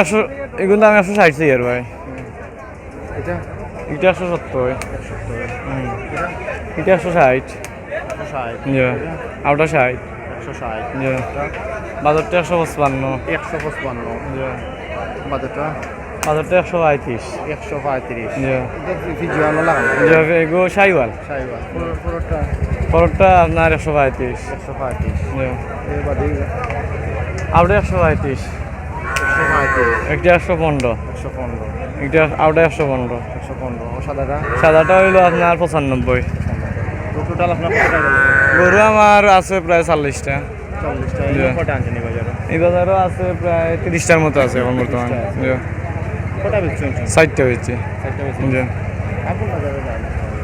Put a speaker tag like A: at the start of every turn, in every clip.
A: একশো এগুলো দাম একশো ষাট আর ভাই।
B: এটা?
A: এটা একশো সত্তর।
B: এটা
A: একশো ষাট। আউটা ষাট।
B: একশো ষাট।
A: বাজারটা একশো পঁচপান্ন।
B: একশো পঁচপান্ন। বাজারটা?
A: বাজারটা একশো পঁয়ত্রিশ।
B: একশো পঁয়ত্রিশ।
A: এগো সাইওয়াল।
B: পুরোটা
A: আপনার একশো পঁয়ত্রিশ।
B: একশো পঁয়ত্রিশ।
A: আউটা একশো পঁয়ত্রিশ। একটা একশো পনেরো।
B: একশো পনেরো।
A: একটা আউটা একশো পনেরো।
B: একশো পনেরো। সাদাটা?
A: সাদাটা হইল আপনার পঁচানব্বই।
B: টোটাল আপনার
A: গরু আমার আছে প্রায় চল্লিশটা।
B: চল্লিশটা। এই
A: বাজারও আছে প্রায় তিরিশটার মতো আছে এখন বর্তমানে। ষাটটা হয়েছে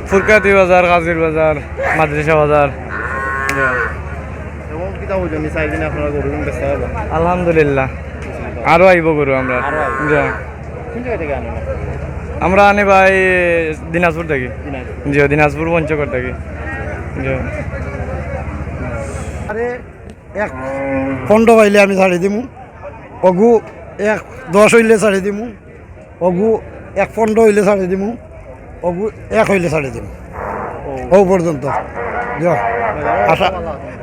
A: ফুরকাতি বাজার গাজীর বাজার মাদ্রাসা বাজার। আলহামদুলিল্লাহ। আরও আইব গরু আমরা।
B: আরও আনেন
A: আমরা আনি ভাই দিনাজপুর থাকি। জি দিনাজপুর পঞ্চগড় থাকি। জি
C: আরে এক পনেরো পাইলে আমি ছাড়ি দিমু। অগু এক দশ হইলে ছাড়ি দিমু। অগু এক পনেরো হইলে ছাড়ি দিমু। অগু এক হইলে ছাড়ি দিমু। ও। পর্যন্ত। যা। আশা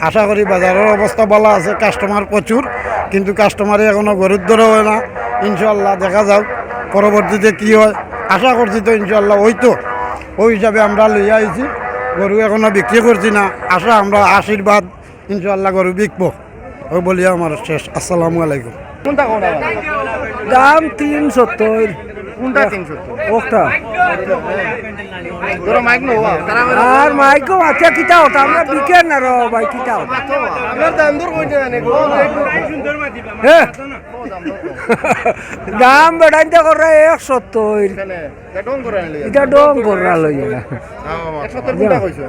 C: আশা করি বাজারের অবস্থা ভালো আছে। কাস্টমার প্রচুর। কিন্তু কাস্টমারে এখনও গরুর ধরে হয় না। ইনশাল্লাহ দেখা যাক পরবর্তীতে কি হয়। আশা করছি তো ইনশাল্লাহ ওই তো। ওই হিসাবে আমরা লইয়া আইছি। গরু এখনও বিক্রি করছি না। আশা আমরা আশীর্বাদ ইনশাল্লাহ গরু বিকবো। ওই বলিয়া আমার শেষ। আসসালামু আলাইকুম। দাম তিন সত্তর
B: কোনটা তিনশো?
C: ওটা।
B: তোরা মাইক নো
C: আর মাইকো আছে কিতা ওটা? আমরা বিকে না র ভাই কিতা ওটা?
B: আপনার দাম দর কইতে গো।
C: হ্যাঁ দাম বেড়াইতে করে এক সত্তর
B: করে
C: এটা ডং কররা লইয়া
B: 170 কোনটা কইছো?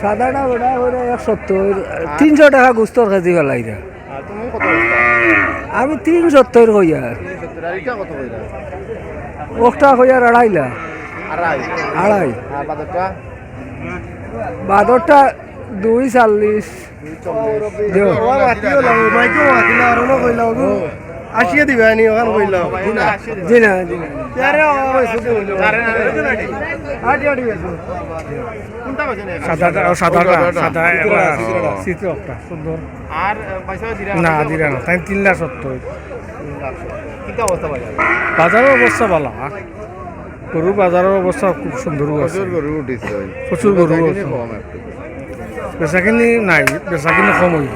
C: সাদাটা। বেড়া করে এক সত্তর তিনশো টাকা গুস্তর কেজি ফেলাই রে
B: আর তুমি কত
C: আমি তিন সত্তর কইয়া
B: 70 আর এটা কত কইরা
C: ওটা আড়াইলা
B: আড়াই
C: আড়াই?
B: আর বাজারটা?
C: বাদরটা দুই চাল্লিশ।
B: আসিয়ে দিবে আনি ওখান কইল
C: জি না জি না
B: কোনটা কইছেন
A: সাদাটা সাদাটা সাদা চিত্র একটা সুন্দর।
B: আর পয়সা দিরা
A: না দিরা না। তাই তিন লাখ সত্তর।
B: কিটা অবস্থা বাজার
A: বাজারের অবস্থা ভালো গরুর বাজারের অবস্থা খুব সুন্দর
B: গরু
A: প্রচুর গরু
B: একটু।
A: বেচাকিনি নাই বেচাকিনি কম হইব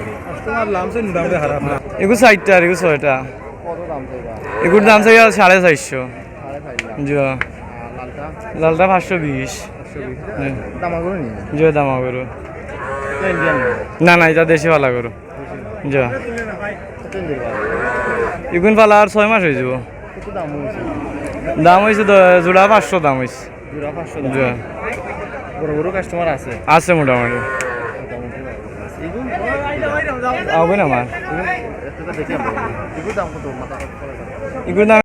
A: এগুলো চারটা আর এগুলো ছয়টা। এগুলোর দাম চাই সাড়ে চারশো। জি
B: লালটা?
A: পাঁচশো বিশ।
B: দাম
A: জি দামা গরু না? না এটা দেশি পালা গরু। জি এগুন পালা আর ছয় মাস হয়ে যাব।
B: দাম
A: হয়েছে জোড়া পাঁচশো দাম হয়েছে
B: জোড়া 500
A: জি
B: দাম বড় বড় কাস্টমার আছে?
A: আছে মোটামুটি।
B: এগুন
A: আবেন আমার
B: একটা